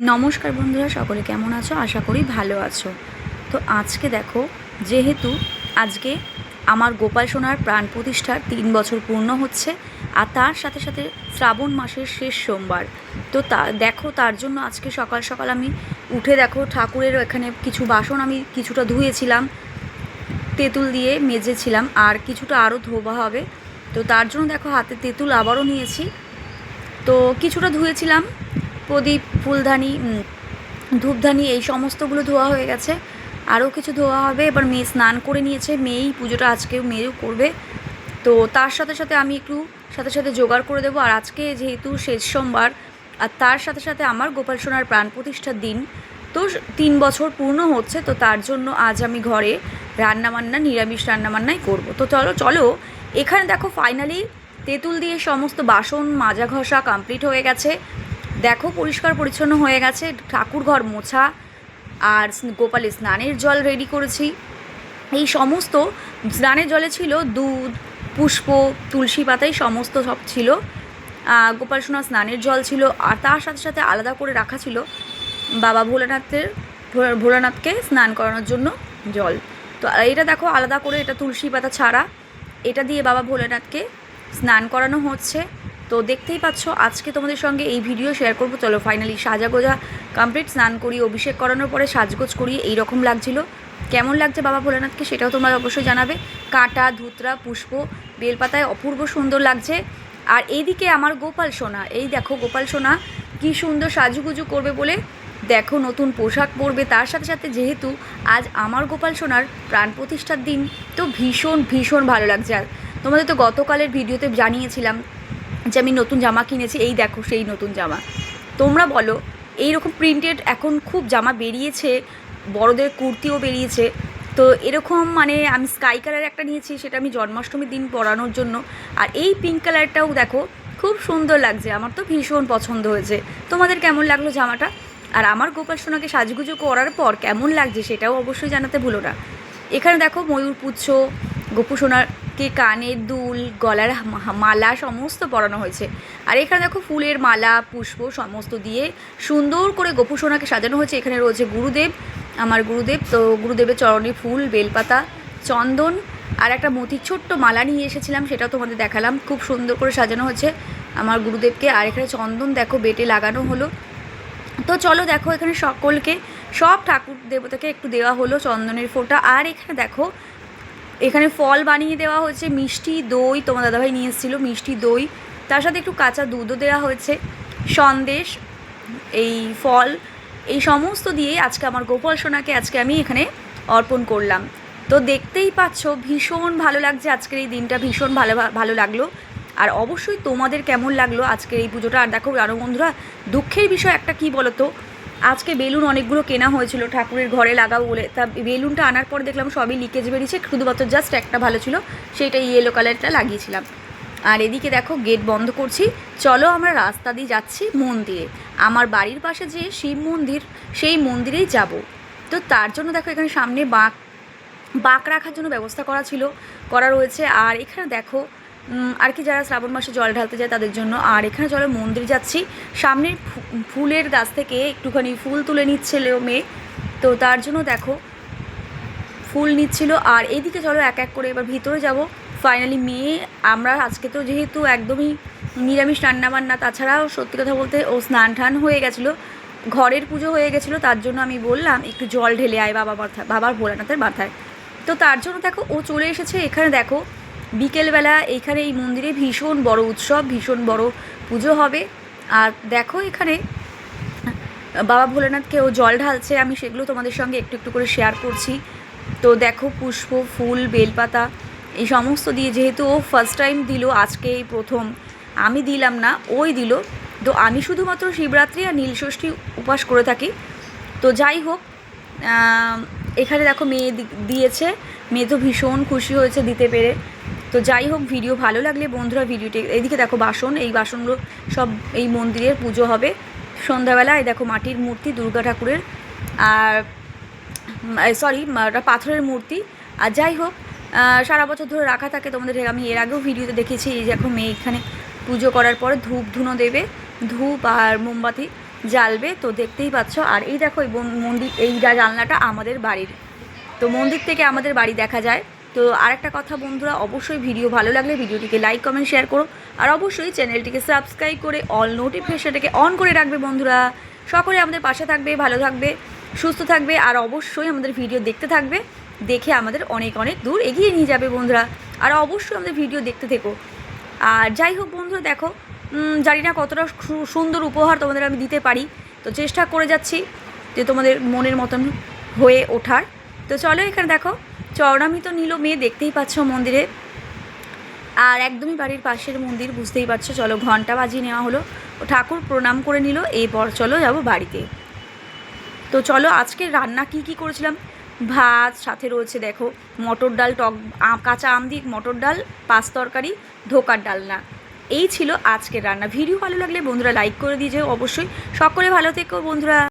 নমস্কার বন্ধুরা, সকলে কেমন আছো? আশা করি ভালো আছো। তো আজকে দেখো, যেহেতু আজকে আমার গোপাল সোনার প্রাণ প্রতিষ্ঠার তিন বছর পূর্ণ হচ্ছে, আর তার সাথে সাথে শ্রাবণ মাসের শেষ সোমবার। তো তা, দেখো, তার জন্য আজকে সকাল সকাল আমি উঠে দেখো, ঠাকুরের এখানে কিছু বাসন আমি কিছুটা ধুয়েছিলাম, তেঁতুল দিয়ে মেজেছিলাম, আর কিছুটা আরও ধোবা হবে। তো তার জন্য দেখো, হাতে তেঁতুল আবারও নিয়েছি। তো কিছুটা ধুয়েছিলাম প্রদীপ ফুলদানি ধূপধানি এই সমস্তগুলো ধোয়া হয়ে গেছে। আরও কিছু ধোয়া হবে। এবার মেয়ে স্নান করে নিয়েছে। মেয়েই পুজোটা আজকেও মেয়েও করবে। তো তার সাথে সাথে আমি একটু সাথে সাথে জোগাড় করে দেবো। আর আজকে যেহেতু শেষ সোমবার, আর তার সাথে সাথে আমার গোপাল সোনার প্রাণ প্রতিষ্ঠার দিন। তো তিন বছর পূর্ণ হচ্ছে। তো তার জন্য আজ আমি ঘরে রান্নাবান্না, নিরামিষ রান্নাবান্নাই করব। তো চলো চলো। এখানে দেখো ফাইনালি তেঁতুল দিয়ে সমস্ত বাসন, মাজা ঘষা কমপ্লিট হয়ে গেছে। দেখো, পরিষ্কার পরিচ্ছন্ন হয়ে গেছে। ঠাকুর ঘর মোছা আর গোপালের স্নানের জল রেডি করেছি। এই সমস্ত স্নানের জলে ছিল দুধ, পুষ্প, তুলসী পাতাই সমস্ত সব ছিল। গোপাল সোনা স্নানের জল ছিল আর তার সাথে সাথে আলাদা করে রাখা ছিল বাবা ভোলানাথের, ভোলা- ভোলানাথকে স্নান করানোর জন্য জল। তো এটা দেখো, আলাদা করে এটা তুলসী পাতা ছাড়া। এটা দিয়ে বাবা ভোলানাথকে স্নান করানো হচ্ছে। তো দেখতেই পাচ্ছ, আজকে তোমাদের সঙ্গে এই ভিডিও শেয়ার করব। চলো ফাইনালি সাজাগোজা কমপ্লিট স্নান করি অভিষেক করানোর পরে সাজগোজ করি এই রকম লাগছিল। কেমন লাগছে বাবা ভোলানাথকে সেটাও তোমরা অবশ্যই জানাবে। কাঁটা, ধুতরা, পুষ্প, বেলপাতায় অপূর্ব সুন্দর লাগছে। আর এইদিকে আমার গোপাল সোনা, এই দেখো গোপাল সোনা কি সুন্দর সাজুগুজু করবে বলে দেখো নতুন পোশাক পরবে। তার সাথে সাথে যেহেতু আজ আমার গোপাল সোনার প্রাণ প্রতিষ্ঠার দিন, তো ভীষণ ভীষণ ভালো লাগছে। আর তোমাদের তো গতকালের ভিডিওতে জানিয়েছিলাম যে আমি নতুন জামা কিনেছি, এই দেখো সেই নতুন জামা। তোমরা বলো এই রকম প্রিন্টেড এখন খুব জামা বেরিয়েছে, বড়দের কুর্তিও বেরিয়েছে। তো এরকম মানে আমি স্কাই কালার একটা নিয়েছি, সেটা আমি জন্মাষ্টমীর দিন পরানোর জন্য। আর এই পিঙ্ক কালারটাও দেখো, খুব সুন্দর লাগছে, আমার তো ভীষণ পছন্দ হয়েছে। তোমাদের কেমন লাগল জামাটা? আর আমার গোপাল সোনাকে সাজগুজু করার পর কেমন লাগছে, সেটাও অবশ্যই জানাতে ভুলো না। এখানে দেখো ময়ূর পুচ্ছ গোপু সোনারকে কানের দুল, গলার মালা সমস্ত পরানো হয়েছে। আর এখানে দেখো ফুলের মালা, পুষ্প সমস্ত দিয়ে সুন্দর করে গোপু সোনাকে সাজানো হয়েছে। এখানে রয়েছে গুরুদেব, আমার গুরুদেব। তো গুরুদেবের চরণে ফুল, বেলপাতা, চন্দন আর একটা মতির ছোট্ট মালা নিয়ে এসেছিলাম, সেটাও তোমাদের দেখালাম। খুব সুন্দর করে সাজানো হয়েছে আমার গুরুদেবকে। আর এখানে চন্দন দেখো, বেটে লাগানো হলো। তো চলো দেখো এখানে সকলকে, সব ঠাকুর দেবতাকে একটু দেওয়া হলো চন্দনের ফোঁটা। আর এখানে দেখো এখানে ফল বানিয়ে দেওয়া হয়েছে, মিষ্টি দই তোমার দাদাভাই নিয়ে এসেছিল, মিষ্টি দই। তার সাথে একটু কাঁচা দুধও দেওয়া হয়েছে। সন্দেশ, এই ফল, এই সমস্ত দিয়ে আজকে আমার গোপাল সোনাকে আজকে আমি এখানে অর্পণ করলাম। তো দেখতেই পাচ্ছ, ভীষণ ভালো লাগছে আজকের এই দিনটা, ভীষণ ভালো ভালো লাগল। আর অবশ্যই তোমাদের কেমন লাগল আজকের এই পুজোটা? আর দেখো আরও বন্ধুরা, দুঃখের বিষয় একটা কি বলো তো আজকে বেলুন অনেকগুলো কেনা হয়েছিল ঠাকুরের ঘরে লাগাবো বলে। তা বেলুনটা আনার পর দেখলাম সবই লিকেজ বেরিয়েছে, শুধুমাত্র জাস্ট একটা ভালো ছিল, সেইটা ইয়েলো কালারটা লাগিয়েছিলাম। আর এদিকে দেখো গেট বন্ধ করছি। চলো আমরা রাস্তা দিয়ে যাচ্ছি মন্দিরে। আমার বাড়ির পাশে যে শিব মন্দির, সেই মন্দিরেই যাব। তো তার জন্য দেখো এখানে সামনে বাঁক বাঁক রাখার জন্য ব্যবস্থা করা ছিল, করা রয়েছে। আর এখানে দেখো আর কি যারা শ্রাবণ মাসে জল ঢালতে যায় তাদের জন্য। আর এখানে চলো মন্দির যাচ্ছি। সামনে ফু- ফুলের গাছ থেকে একটুখানি ফুল তুলে নিচ্ছিল মেয়ে। তো তার জন্য দেখো, ফুল নিচ্ছিল। আর এদিকে চলো এক এক করে এবার ভিতরে যাব। ফাইনালি মেয়ে, আমরা আজকে তো যেহেতু একদমই নিরামিষ রান্নাবান্না, তাছাড়াও সত্যি কথা বলতে ও স্নান টান হয়ে গেছিল। ঘরের পুজো হয়ে গেছিল, তার জন্য আমি বললাম, একটু জল ঢেলে আয় বাবা মাথায় বাবার ভোলানাথের মাথায়। তো তার জন্য দেখো, ও চলে এসেছে। এখানে দেখো বিকেলবেলা এখানে এই মন্দিরে ভীষণ বড় উৎসব, ভীষণ বড় পুজো হবে। আর দেখো এখানে, বাবা ভোলেনাথকে ও জল ঢালছে, আমি সেগুলো তোমাদের সঙ্গে একটু একটু করে শেয়ার করছি। তো দেখো পুষ্প, ফুল, বেলপাতা, এই সমস্ত দিয়ে যেহেতু ও ফার্স্ট টাইম দিল, আজকে এই প্রথম, আমি দিলাম না, ওই দিল। তো আমি শুধুমাত্র শিবরাত্রি আর নীলষষ্ঠী উপাস করে থাকি। তো যাই হোক এখানে দেখো মেয়ে দিয়েছে, মেয়ে তো ভীষণ খুশি হয়েছে দিতে পেরে। তো যাই হোক, ভিডিও ভালো লাগলে বন্ধুরা ভিডিওটি এদিকে দেখো বাসন, এই বাসনগুলো সব এই মন্দিরের পুজো হবে। সন্ধ্যাবেলা এই দেখো মাটির মূর্তি, দুর্গা ঠাকুরের, আর সরি পাথরের মূর্তি। আর যাই হোক সারা বছর ধরে রাখা থাকে তোমাদের আমি এর আগেও ভিডিওতে দেখেছি এই যে এখন মেয়ে এখানে পুজো করার পরে ধূপ ধুনো দেবে, ধূপ আর মোমবাতি জ্বালবে, তো দেখতেই পাচ্ছ। আর এই দেখো এই মন্দির, এই জানলাটা আমাদের বাড়ির। তো মন্দির থেকে আমাদের বাড়ি দেখা যায়। তো আরেকটা কথা বন্ধুরা, অবশ্যই ভিডিও ভালো লাগলে ভিডিওটিকে লাইক কমেন্ট শেয়ার করো। আর অবশ্যই চ্যানেলটিকে সাবস্ক্রাইব করে অল নোটিফিকেশনটাকে অন করে রাখবে বন্ধুরা। সকলে আমাদের পাশে থাকবে, ভালো থাকবে, সুস্থ থাকবে, আর অবশ্যই আমাদের ভিডিও দেখতে থাকবে। দেখে আমাদের অনেক অনেক দূর এগিয়ে নিয়ে যাবে বন্ধুরা। আর অবশ্যই আমাদের ভিডিও দেখতে থেকো। আর যাই হোক বন্ধুরা, দেখো জানি না কতটা সুন্দর উপহার তোমাদের আমি দিতে পারি। তো চেষ্টা করে যাচ্ছি যে তোমাদের মনের মতন হয়ে ওঠার। তো চলো এখানে দেখো চওড়ামি তো নীল মেয়ে দেখতেই পাচ্ছ মন্দিরে। আর একদমই বাড়ির পাশের মন্দির, বুঝতেই পারছ। চলো ঘণ্টা বাজিয়ে নেওয়া হলো। ও ঠাকুর প্রণাম করে নিল, এরপর চলো যাব বাড়িতে। তো চলো আজকে রান্না কি কি করেছিলাম? ভাত, সাথে রয়েছে দেখো, মটর ডাল, টক কাঁচা আম দিয়ে মটর ডাল, পাঁচ তরকারি, ধোকার ডালনা। এই ছিল আজকের রান্না। ভিডিও ভালো লাগলে বন্ধুরা লাইক করে দিয়ে অবশ্যই সকলে ভালো থেকো বন্ধুরা।